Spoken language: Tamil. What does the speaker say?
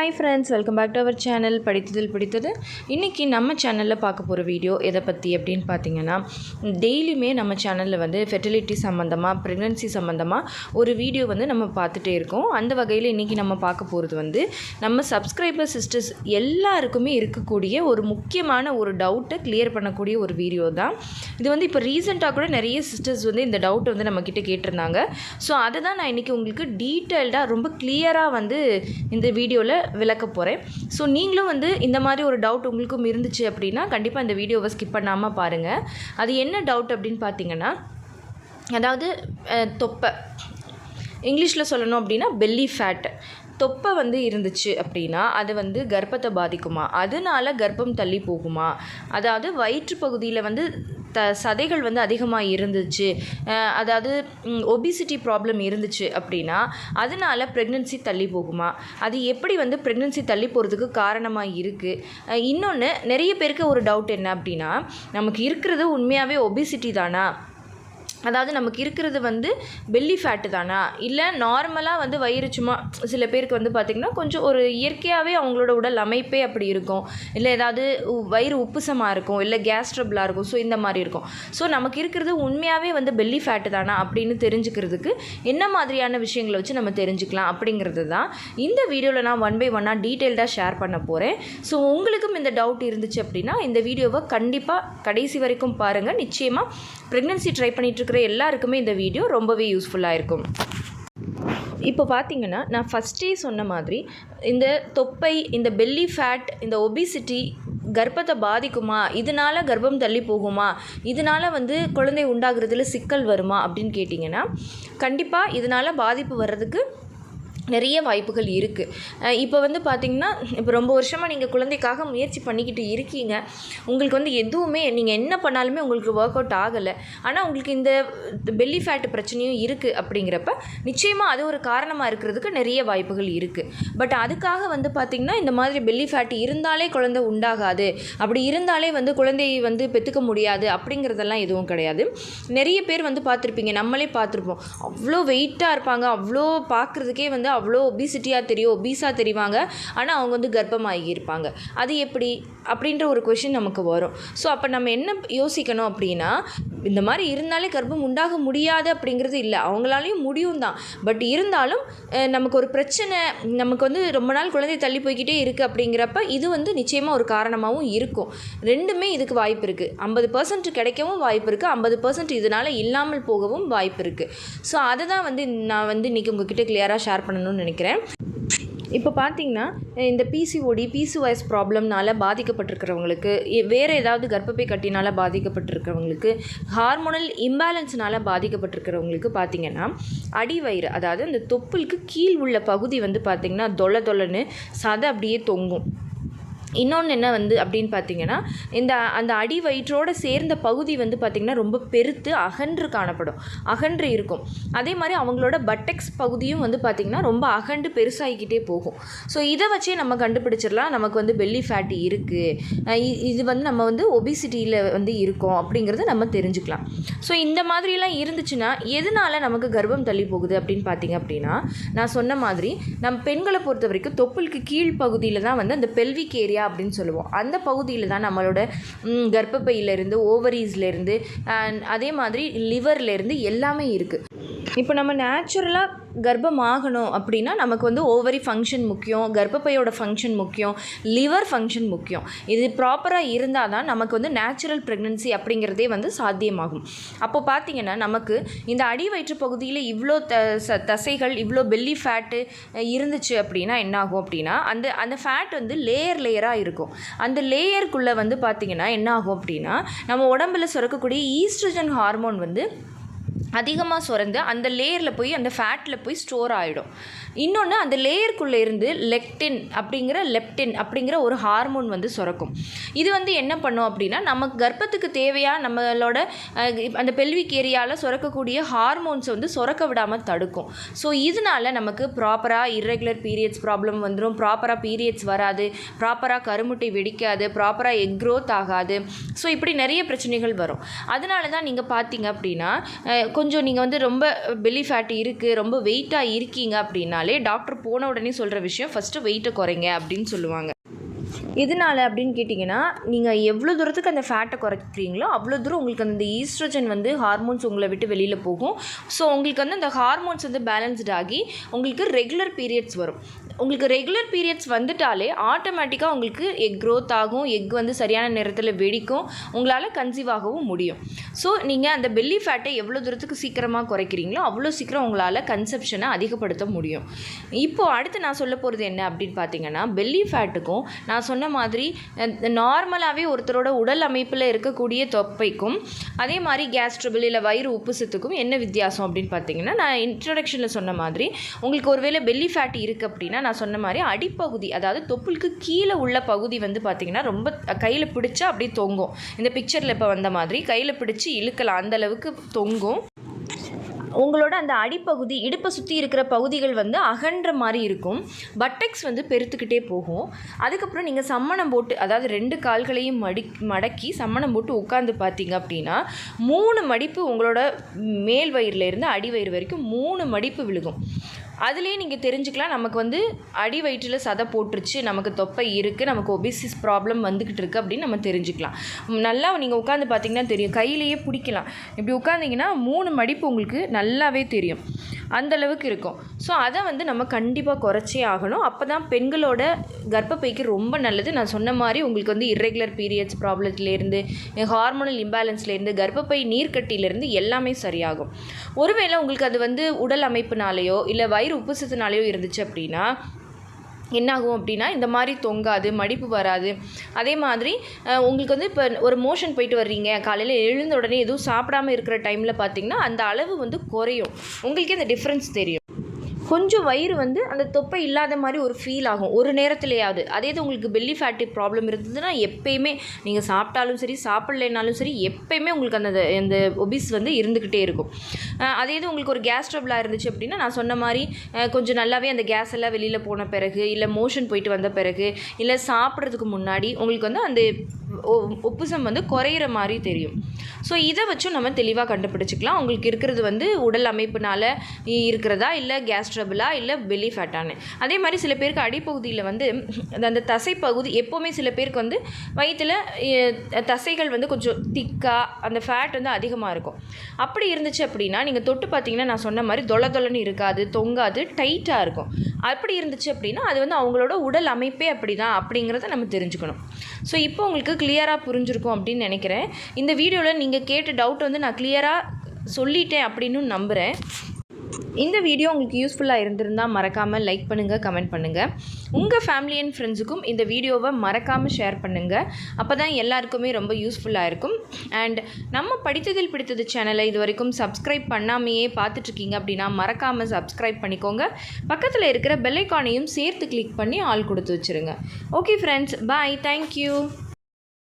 Hi friends welcome back to our channel படித்ததில் பிடித்தது. இன்றைக்கி நம்ம சேனலில் பார்க்க போகிற வீடியோ எதை பற்றி அப்படின்னு பார்த்தீங்கன்னா டெய்லியுமே நம்ம சேனலில் வந்து ஃபெர்டிலிட்டி சம்மந்தமாக ப்ரெக்னென்சி சம்மந்தமாக ஒரு வீடியோ வந்து நம்ம பார்த்துட்டே இருக்கோம். அந்த வகையில் இன்றைக்கி நம்ம பார்க்க போகிறது வந்து நம்ம சப்ஸ்கிரைபர் சிஸ்டர்ஸ் எல்லாருக்குமே இருக்கக்கூடிய ஒரு முக்கியமான ஒரு டவுட்டை கிளியர் பண்ணக்கூடிய ஒரு வீடியோ தான். இது வந்து இப்போ ரீசெண்டாக கூட நிறைய சிஸ்டர்ஸ் வந்து இந்த டவுட் வந்து நம்மக்கிட்ட கேட்டிருந்தாங்க. ஸோ அதை தான் நான் இன்றைக்கி உங்களுக்கு டீட்டெயில்டாக ரொம்ப கிளியராக வந்து இந்த வீடியோவில் விளக்க போகிறேன் ஸோ நீங்களும் வந்து இந்த மாதிரி ஒரு டவுட் உங்களுக்கும் இருந்துச்சு அப்படின்னா கண்டிப்பாக இந்த வீடியோவை ஸ்கிப் பண்ணாமல் பாருங்கள் அது என்ன டவுட் அப்படின்னு பார்த்தீங்கன்னா அதாவது தொப்பை. இங்கிலீஷில் சொல்லணும் அப்படின்னா பெல்லி ஃபேட் தொப்பை வந்து இருந்துச்சு அப்படின்னா அது வந்து கர்ப்பத்தை பாதிக்குமா? அதனால கர்ப்பம் தள்ளி போகுமா? அதாவது வயிற்று பகுதியில் வந்து த சதைகள் வந்து அதிகமாக இருந்துச்சு. அதாவது ஒபிசிட்டி ப்ராப்ளம் இருந்துச்சு அப்படின்னா அதனால ப்ரெக்னென்சி தள்ளி போகுமா? அது எப்படி வந்து ப்ரெக்னென்சி தள்ளி போகிறதுக்கு காரணமாக இருக்குது இன்னொன்று நிறைய பேருக்கு ஒரு டவுட் என்ன அப்படின்னா நமக்கு இருக்கிறது உண்மையாகவே ஒபிசிட்டி தானா? அதாவது நமக்கு இருக்கிறது வந்து பெல்லி ஃபேட்டு தானா? இல்லை நார்மலாக வந்து வயிறு சும்மா சில பேருக்கு வந்து பார்த்திங்கன்னா கொஞ்சம் ஒரு இயற்கையாகவே அவங்களோட உடல் அமைப்பே அப்படி இருக்கும். இல்லை ஏதாவது உ- வயிறு உப்புசமாக இருக்கும். இல்லை கேஸ் ட்ரபிளாக இருக்கும். ஸோ இந்த மாதிரி இருக்கும். ஸோ நமக்கு இருக்கிறது உண்மையாகவே வந்து பெல்லி ஃபேட்டு தானா அப்படின்னு தெரிஞ்சுக்கிறதுக்கு என்ன மாதிரியான விஷயங்களை வச்சு நம்ம தெரிஞ்சுக்கலாம் அப்படிங்கிறது தான் இந்த வீடியோவில் நான் ஒன் பை ஒன்னாக டீட்டெயில்டாக ஷேர் பண்ண போகிறேன் ஸோ உங்களுக்கும் இந்த டவுட் இருந்துச்சு அப்படின்னா இந்த வீடியோவை கண்டிப்பாக கடைசி வரைக்கும் பாருங்கள் நிச்சயமாக ப்ரெக்னென்சி ட்ரை பண்ணிட்டு இருக்கிற எல்லாருக்குமே இந்த வீடியோ ரொம்பவே யூஸ்ஃபுல்லாக இருக்கும். இப்போ பார்த்தீங்கன்னா நான் ஃபஸ்ட்டே சொன்ன மாதிரி இந்த தொப்பை இந்த பெல்லி ஃபேட் இந்த ஒபிசிட்டி கர்ப்பத்தை பாதிக்குமா? இதனால் கர்ப்பம் தள்ளி போகுமா? இதனால் வந்து குழந்தை உண்டாகிறதுல சிக்கல் வருமா? அப்படின்னு கேட்டிங்கன்னா கண்டிப்பாக இதனால் பாதிப்பு வர்றதுக்கு நிறைய வாய்ப்புகள் இருக்குது இப்போ வந்து பார்த்திங்கன்னா இப்போ ரொம்ப வருஷமாக நீங்கள் குழந்தைக்காக முயற்சி பண்ணிக்கிட்டு இருக்கீங்க. உங்களுக்கு வந்து எதுவுமே நீங்கள் என்ன பண்ணாலுமே உங்களுக்கு ஒர்க் அவுட் ஆகலை. ஆனால் உங்களுக்கு இந்த பெல்லி ஃபேட் பிரச்சனையும் இருக்குது அப்படிங்கிறப்ப நிச்சயமாக அது ஒரு காரணமாக இருக்கிறதுக்கு நிறைய வாய்ப்புகள் இருக்குது பட் அதுக்காக வந்து பார்த்திங்கன்னா இந்த மாதிரி பெல்லி ஃபேட் இருந்தாலே குழந்தை உண்டாகாது. அப்படி இருந்தாலே வந்து குழந்தையை வந்து பெற்றுக்க முடியாது அப்படிங்கிறதெல்லாம் எதுவும் கிடையாது. நிறைய பேர் வந்து பார்த்துருப்பீங்க நம்மளே பார்த்துருப்போம் அவ்வளோ வெயிட்டாக இருப்பாங்க அவ்வளோ பார்க்குறதுக்கே வந்து அவ்வளோ ஒபிசிட்டியாக தெரியும் ஒபீஸாக தெரிவாங்க. ஆனால் அவங்க வந்து கர்ப்பமாகி இருப்பாங்க அது எப்படி? அப்படின்ற ஒரு கொஷின் நமக்கு வரும். ஸோ அப்போ நம்ம என்ன யோசிக்கணும் அப்படின்னா இந்த மாதிரி இருந்தாலே கர்ப்பம் உண்டாக முடியாது அப்படிங்கிறது இல்லை. அவங்களாலையும் முடியும் தான். பட் இருந்தாலும் நமக்கு ஒரு பிரச்சனை நமக்கு வந்து ரொம்ப நாள் குழந்தை தள்ளி போய்க்கிட்டே இருக்குது அப்படிங்கிறப்ப இது வந்து நிச்சயமாக ஒரு காரணமாகவும் இருக்கும். ரெண்டுமே இதுக்கு வாய்ப்பு இருக்குது ஐம்பது பர்சன்ட் கிடைக்கவும் வாய்ப்பு இருக்குது ஐம்பது பர்சன்ட் இதனால் இல்லாமல் போகவும் வாய்ப்பு இருக்குது ஸோ அதை தான் வந்து நான் வந்து இன்றைக்கி உங்ககிட்ட கிளியராக ஷேர் பண்ணணும் பண்ணணும்னு நினைக்கிறேன். இப்போ பார்த்தீங்கன்னா இந்த பிசிஓடி பிசிஓஎஸ் ப்ராப்ளம்னால பாதிக்கப்பட்டிருக்கிறவங்களுக்கு வேறு ஏதாவது கர்ப்பப்பை கட்டினால் பாதிக்கப்பட்டிருக்கிறவங்களுக்கு ஹார்மோனல் இம்பேலன்ஸ்னால் பாதிக்கப்பட்டிருக்கிறவங்களுக்கு பார்த்தீங்கன்னா அடிவயிறு அதாவது அந்த தொப்புளுக்கு கீழ் உள்ள பகுதி வந்து பார்த்திங்கன்னா தொலை தொலைன்னு சதை அப்படியே தொங்கும். இன்னொன்று என்ன வந்து அப்படின்னு பார்த்தீங்கன்னா இந்த அந்த அடி வயிற்றோடு சேர்ந்த பகுதி வந்து பார்த்திங்கன்னா ரொம்ப பெருத்து அகன்று காணப்படும். அகன்று இருக்கும். அதே மாதிரி அவங்களோட பட்டெக்ஸ் பகுதியும் வந்து பார்த்திங்கன்னா ரொம்ப அகண்டு பெருசாகிக்கிட்டே போகும். ஸோ இதை வச்சே நம்ம கண்டுபிடிச்சிடலாம். நமக்கு வந்து பெல்லி ஃபேட் இருக்குது இது வந்து நம்ம வந்து ஒபிசிட்டியில் வந்து இருக்கோம் அப்படிங்கிறத நம்ம தெரிஞ்சுக்கலாம். ஸோ இந்த மாதிரிலாம் இருந்துச்சுன்னா எதனால் நமக்கு கர்ப்பம் தள்ளி போகுது அப்படின்னு பார்த்தீங்க அப்படின்னா நான் சொன்ன மாதிரி நம் பெண்களை பொறுத்த வரைக்கும் தொப்புளுக்கு கீழ் பகுதியில் தான் வந்து அந்த பெல்விக் ஏரியா அப்படின்னு சொல்லுவோம். அந்த பகுதியில் தான் நம்மளோட கர்ப்பப்பையிலேருந்து ஓவரீஸ்லேருந்து அதே மாதிரி லிவர்லேருந்து எல்லாமே இருக்குது இப்போ நம்ம நேச்சுரலாக கர்ப்பம் ஆகணும் அப்படின்னா நமக்கு வந்து ஓவரி ஃபங்க்ஷன் முக்கியம் கர்ப்பப்பையோட ஃபங்க்ஷன் முக்கியம் லிவர் ஃபங்க்ஷன் முக்கியம். இது ப்ராப்பராக இருந்தால் தான் நமக்கு வந்து நேச்சுரல் ப்ரெக்னன்சி அப்படிங்கிறதே வந்து சாத்தியமாகும். அப்போ பார்த்தீங்கன்னா நமக்கு இந்த அடி வயிற்று பகுதியில் இவ்வளோ த ச தசைகள் இவ்வளோ பெல்லி ஃபேட்டு இருந்துச்சு அப்படின்னா என்னாகும் அப்படின்னா அந்த அந்த ஃபேட் வந்து லேயர் லேயராக இருக்கும். அந்த லேயருக்குள்ளே வந்து பார்த்திங்கன்னா என்னாகும் அப்படின்னா நம்ம உடம்புல சுரக்கக்கூடிய ஈஸ்ட்ரஜன் ஹார்மோன் வந்து அதிகமாக சுரந்து அந்த லேயரில் போய் அந்த ஃபேட்டில் போய் ஸ்டோர் ஆகிடும் இன்னொன்று அந்த லேயருக்குள்ளே இருந்து லெக்டின் அப்படிங்கிற லெப்டின் அப்படிங்கிற ஒரு ஹார்மோன் வந்து சுரக்கும். இது வந்து என்ன பண்ணும் அப்படின்னா நமக்கு கர்ப்பத்துக்கு தேவையாக நம்மளோட அந்த பெல்விக் ஏரியாவில் சுரக்கக்கூடிய ஹார்மோன்ஸை வந்து சுரக்க விடாமல் தடுக்கும். ஸோ இதனால நமக்கு ப்ராப்பராக இர்ரெகுலர் பீரியட்ஸ் ப்ராப்ளம் வந்துடும் ப்ராப்பராக பீரியட்ஸ் வராது. ப்ராப்பராக கருமுட்டை வெடிக்காது. ப்ராப்பராக எக் க்ரோத் ஆகாது. ஸோ இப்படி நிறைய பிரச்சனைகள் வரும். அதனால தான் நீங்கள் பார்த்தீங்க அப்படின்னா கொஞ்சம் நீங்கள் வந்து ரொம்ப பெல்லி ஃபேட் இருக்குது ரொம்ப வெயிட்டாக இருக்கீங்க அப்படின்னாலே டாக்டர் போன உடனே சொல்கிற விஷயம் ஃபஸ்ட்டு வெயிட்டை குறைங்க அப்படின்னு சொல்லுவாங்க. இதனால் அப்படின்னு கேட்டிங்கன்னா நீங்கள் எவ்வளோ தூரத்துக்கு அந்த ஃபேட்டை குறைக்கிறீங்களோ அவ்வளோ தூரம் உங்களுக்கு அந்த ஈஸ்ட்ரோஜன் வந்து ஹார்மோன்ஸ் உங்களை விட்டு வெளியில் போகும். ஸோ உங்களுக்கு வந்து அந்த ஹார்மோன்ஸ் வந்து பேலன்ஸ்ட் ஆகி உங்களுக்கு ரெகுலர் பீரியட்ஸ் வரும். உங்களுக்கு ரெகுலர் பீரியட்ஸ் வந்துட்டாலே ஆட்டோமேட்டிக்காக உங்களுக்கு எக் க்ரோத் ஆகும். எக் வந்து சரியான நேரத்தில் வெடிக்கும். உங்களால் கன்சீவ் ஆகவும் முடியும். ஸோ நீங்கள் அந்த பெல்லி ஃபேட்டை எவ்வளோ தூரத்துக்கு சீக்கிரமாக குறைக்கிறீங்களோ அவ்வளோ சீக்கிரம் உங்களால் கன்செப்ஷனை அதிகப்படுத்த முடியும். இப்போது அடுத்து நான் சொல்ல போகிறது என்ன அப்படின்னு பார்த்தீங்கன்னா பெல்லி ஃபேட்டுக்கும் நான் சொன்ன மாதிரி நார்மலாகவே ஒருத்தரோட உடல் அமைப்பில் இருக்கக்கூடிய தொப்பைக்கும் அதே மாதிரி கேஸ்ட்ரபிள் இல்லை வயிறு உப்புசத்துக்கும் என்ன வித்தியாசம் அப்படின்னு பார்த்தீங்கன்னா நான் இன்ட்ரடக்ஷனில் சொன்ன மாதிரி உங்களுக்கு ஒருவேளை பெல்லி ஃபேட் இருக்குது அப்படின்னா நான் சொன்ன மாதிரி அடிப்பகுதி அதாவது தொப்புளுக்கு கீழே உள்ள பகுதி வந்து பார்த்திங்கன்னா ரொம்ப கையில் பிடிச்சா அப்படியே தொங்கும். இந்த பிக்சரில் இப்போ வந்த மாதிரி கையில் பிடிச்சி இழுக்கலாம் அந்தளவுக்கு தொங்கும். உங்களோட அந்த அடிப்பகுதி இடுப்பை சுற்றி இருக்கிற பகுதிகள் வந்து அகன்ற மாதிரி இருக்கும். பட்டெக்ஸ் வந்து பெருத்துக்கிட்டே போகும். அதுக்கப்புறம் நீங்கள் சம்மணம் போட்டு அதாவது ரெண்டு கால்களையும் மடி மடக்கி சம்மணம் போட்டு உட்காந்து பார்த்தீங்க அப்படின்னா மூணு மடிப்பு உங்களோட மேல் வயிறுலேருந்து அடி வயிறு வரைக்கும் மூணு மடிப்பு விழுகும். அதுலேயே நீங்கள் தெரிஞ்சுக்கலாம் நமக்கு வந்து அடி வயிற்றில் சதை போட்டுருச்சு நமக்கு தொப்பை இருக்குது நமக்கு ஒபிசிஸ் ப்ராப்ளம் வந்துக்கிட்டு இருக்குது அப்படின்னு நம்ம தெரிஞ்சுக்கலாம். நல்லா நீங்கள் உட்காந்து பார்த்தீங்கன்னா தெரியும். கையிலேயே பிடிக்கலாம். இப்படி உட்காந்திங்கன்னா மூணு மடிப்பு உங்களுக்கு நல்லாவே தெரியும். அந்தளவுக்கு இருக்கும். ஸோ அதை வந்து நம்ம கண்டிப்பாக குறைச்சே ஆகணும். அப்போ தான் பெண்களோட கர்ப்பப்பைக்கு ரொம்ப நல்லது. நான் சொன்ன மாதிரி உங்களுக்கு வந்து இர்ரெகுலர் பீரியட்ஸ் ப்ராப்ளத்துலேருந்து ஹார்மோனல் இம்பேலன்ஸ்லேருந்து கர்ப்பப்பை நீர்க்கட்டியிலேருந்து எல்லாமே சரியாகும். ஒருவேளை உங்களுக்கு அது வந்து உடல் அமைப்புனாலேயோ இல்லை வயிறு உப்புசத்துனாலேயோ இருந்துச்சு அப்படின்னா என்னாகும் அப்படின்னா இந்த மாதிரி தொங்காது மடிப்பு வராது. அதே மாதிரி உங்களுக்கு வந்து இப்போ ஒரு மோஷன் போயிட்டு வர்றீங்க காலையில் எழுந்த உடனே எதுவும் சாப்பிடாம இருக்கிற டைமில் பார்த்தீங்கன்னா அந்த அளவு வந்து குறையும். உங்களுக்கே அந்த டிஃப்ரென்ஸ் தெரியும். கொஞ்சம் வயிறு வந்து அந்த தொப்பை இல்லாத மாதிரி ஒரு ஃபீல் ஆகும். ஒரு நேரத்துலையாவது. அதே இது உங்களுக்கு பெல்லி ஃபேட்டி ப்ராப்ளம் இருந்ததுன்னா எப்பயுமே நீங்கள் சாப்பிட்டாலும் சரி சாப்பிட்லைனாலும் சரி எப்பயுமே உங்களுக்கு அந்த அந்த ஒபிஸ் வந்து இருந்துக்கிட்டே இருக்கும். அதே இது உங்களுக்கு ஒரு கேஸ் ட்ரபிளாக இருந்துச்சு அப்படின்னா நான் சொன்ன மாதிரி கொஞ்சம் நல்லாவே அந்த கேஸ் எல்லாம் வெளியில் போன பிறகு இல்லை மோஷன் போயிட்டு வந்த பிறகு இல்லை சாப்பிட்றதுக்கு முன்னாடி உங்களுக்கு வந்து அந்த ஒ- உப்புசம் வந்து குறையிற மாதிரி தெரியும். ஸோ இதை வச்சும் நம்ம தெளிவாக கண்டுபிடிச்சிக்கலாம். உங்களுக்கு இருக்கிறது வந்து உடல் அமைப்புனால இருக்கிறதா? இல்லை கேஸ் ட்ரபிளா இல்லை பெலி ஃபேட்டானு அதே மாதிரி சில பேருக்கு அடிப்பகுதியில் வந்து அந்த- அந்த தசை பகுதி எப்போவுமே சில பேருக்கு வந்து வயிற்றில் தசைகள் வந்து கொஞ்சம் திக்காக அந்த ஃபேட் வந்து அதிகமாக இருக்கும். அப்படி இருந்துச்சு அப்படின்னா நீங்கள் தொட்டு பார்த்தீங்கன்னா நான் சொன்ன மாதிரி தொல தொலன்னு இருக்காது தொங்காது டைட்டாக இருக்கும். அப்படி இருந்துச்சு அப்படின்னா அது வந்து அவங்களோட உடல் அமைப்பே அப்படி தான் அப்படிங்கிறத நம்ம தெரிஞ்சுக்கணும். ஸோ இப்போ உங்களுக்கு கிளியராக புரிஞ்சிருக்கும் அப்படின்னு நினைக்கிறேன். இந்த வீடியோவில் நீங்கள் கேட்ட டவுட் வந்து நான் கிளியராக சொல்லிட்டேன் அப்படின்னு நம்புகிறேன் இந்த வீடியோ உங்களுக்கு யூஸ்ஃபுல்லாக இருந்திருந்தால் மறக்காமல் லைக் பண்ணுங்கள் கமெண்ட் பண்ணுங்கள் உங்கள் ஃபேமிலி அண்ட் ஃப்ரெண்ட்ஸுக்கும் இந்த வீடியோவை மறக்காமல் ஷேர் பண்ணுங்கள் அப்போ தான் எல்லாருக்குமே ரொம்ப யூஸ்ஃபுல்லாக இருக்கும். அண்ட் நம்ம படித்ததில் பிடித்தது சேனலை இது வரைக்கும் சப்ஸ்கிரைப் பண்ணாமையே பார்த்துட்ருக்கீங்க அப்படின்னா மறக்காமல் சப்ஸ்கிரைப் பண்ணிக்கோங்க. பக்கத்தில் இருக்கிற பெல்லைக்கானையும் சேர்த்து கிளிக் பண்ணி ஆள் கொடுத்து வச்சுருங்க. Okay friends bye thank you